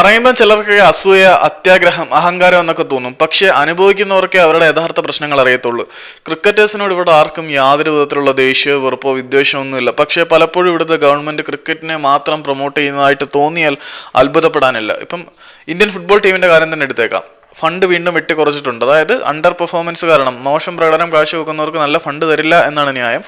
പറയുമ്പോൾ ചിലർക്ക് അസൂയ അത്യാഗ്രഹം അഹങ്കാരം എന്നൊക്കെ തോന്നും. പക്ഷെ അനുഭവിക്കുന്നവർക്കേ അവരുടെ യഥാർത്ഥ പ്രശ്നങ്ങൾ അറിയത്തുള്ളൂ. ക്രിക്കറ്റേഴ്സിനോട് ഇവിടെ ആർക്കും യാതൊരു വിധത്തിലുള്ള ദേഷ്യമോ വെറുപ്പോ വിദ്വേഷമോ ഒന്നുമില്ല. പക്ഷേ പലപ്പോഴും ഇവിടുത്തെ ഗവൺമെന്റ് ക്രിക്കറ്റിനെ മാത്രം പ്രൊമോട്ട് ചെയ്യുന്നതായിട്ട് തോന്നിയാൽ അത്ഭുതപ്പെടാനില്ല. ഇപ്പം ഇന്ത്യൻ ഫുട്ബോൾ ടീമിന്റെ കാര്യം തന്നെ എടുത്തേക്കാം. ഫണ്ട് വീണ്ടും വെട്ടി കുറച്ചിട്ടുണ്ട് അതായത് അണ്ടർ പെർഫോമൻസ് കാരണം മോശം പ്രകടനം കാഴ്ചവെക്കുന്നവർക്ക് നല്ല ഫണ്ട് തരില്ല എന്നാണ് ന്യായം.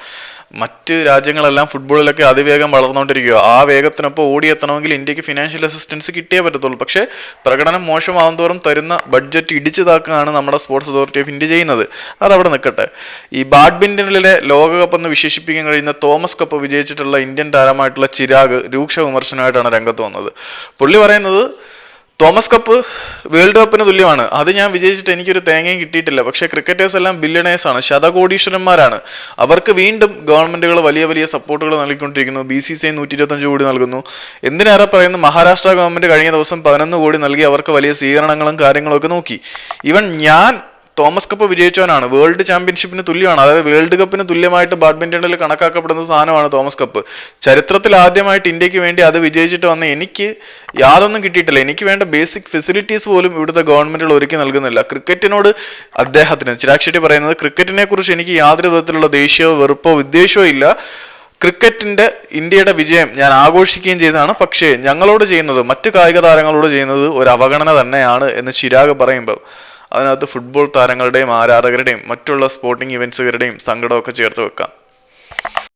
മറ്റ് രാജ്യങ്ങളെല്ലാം ഫുട്ബോളിലൊക്കെ അതിവേഗം വളർന്നുകൊണ്ടിരിക്കുക. ആ വേഗത്തിനൊപ്പം ഓടിയെത്തണമെങ്കിൽ ഇന്ത്യയ്ക്ക് ഫിനാൻഷ്യൽ അസിസ്റ്റൻസ് കിട്ടിയേ പറ്റത്തുള്ളൂ. പക്ഷേ പ്രകടനം മോശമാവും തോറും തരുന്ന ബഡ്ജറ്റ് ഇടിച്ചതാക്കുകയാണ് നമ്മുടെ സ്പോർട്സ് അതോറിറ്റി ഓഫ് ഇന്ത്യ ചെയ്യുന്നത്. അതവിടെ നിൽക്കട്ടെ. ഈ ബാഡ്മിന്റണിലെ ലോകകപ്പ് എന്ന് വിശേഷിപ്പിക്കാൻ കഴിയുന്ന തോമസ് കപ്പ് വിജയിച്ചിട്ടുള്ള ഇന്ത്യൻ താരമായിട്ടുള്ള ചിരാഗ് രൂക്ഷ വിമർശനമായിട്ടാണ് രംഗത്ത് വന്നത്. പുള്ളി പറയുന്നത് തോമസ് കപ്പ് വേൾഡ് കപ്പിന് തുല്യമാണ്. അത് ഞാൻ വിജയിച്ചിട്ട് എനിക്കൊരു തേങ്ങയും കിട്ടിയിട്ടില്ല. പക്ഷേ ക്രിക്കറ്റേഴ്സ് എല്ലാം ബില്യണേഴ്സ് ആണ്. ശതകോടീശ്വരന്മാരാണ്. അവർക്ക് വീണ്ടും ഗവൺമെന്റുകൾ വലിയ വലിയ സപ്പോർട്ടുകൾ നൽകിക്കൊണ്ടിരിക്കുന്നു. ബി സി സി നൂറ്റി ഇരുപത്തഞ്ച് കോടി നൽകുന്നു. എന്തിനേറെ പറയുന്നു? മഹാരാഷ്ട്ര ഗവൺമെന്റ് കഴിഞ്ഞ ദിവസം പതിനൊന്ന് കോടി നൽകി അവർക്ക് വലിയ സ്വീകരണങ്ങളും കാര്യങ്ങളും ഒക്കെ നോക്കി. ഇവൻ ഞാൻ തോമസ് കപ്പ് വിജയിച്ചവനാണ്. വേൾഡ് ചാമ്പ്യൻഷിപ്പിന് തുല്യമാണ്. അതായത് വേൾഡ് കപ്പിന് തുല്യമായിട്ട് ബാഡ്മിന്റണിൽ കണക്കാക്കപ്പെടുന്ന സാധനമാണ് തോമസ് കപ്പ്. ചരിത്രത്തിൽ ആദ്യമായിട്ട് ഇന്ത്യയ്ക്ക് വേണ്ടി അത് വിജയിച്ചിട്ട് വന്ന എനിക്ക് യാതൊന്നും കിട്ടിയിട്ടില്ല. എനിക്ക് വേണ്ട ബേസിക് ഫെസിലിറ്റീസ് പോലും ഇവിടുത്തെ ഗവൺമെന്റുകൾ ഒരുക്കി നൽകുന്നില്ല. ക്രിക്കറ്റിനോട് അദ്ദേഹത്തിന് ചിരാഗ് ഷെട്ടി പറയുന്നത് ക്രിക്കറ്റിനെ കുറിച്ച് എനിക്ക് യാതൊരു വിധത്തിലുള്ള ദേഷ്യമോ വെറുപ്പോ വിദ്വേഷമോ ഇല്ല. ക്രിക്കറ്റിന്റെ ഇന്ത്യയുടെ വിജയം ഞാൻ ആഘോഷിക്കുകയും ചെയ്തതാണ്. പക്ഷേ ഞങ്ങളോട് ചെയ്യുന്നത് മറ്റു കായിക താരങ്ങളോട് ചെയ്യുന്നത് ഒരു അവഗണന തന്നെയാണ് എന്ന് ചിരാഗ് പറയുമ്പോൾ. അതിനകത്ത് ഫുട്ബോൾ താരങ്ങളുടെയും ആരാധകരുടെയും മറ്റുള്ള സ്പോർട്ടിംഗ് ഇവൻസുകാരുടെയും സങ്കടമൊക്കെ ചേർത്ത് വെക്കാം.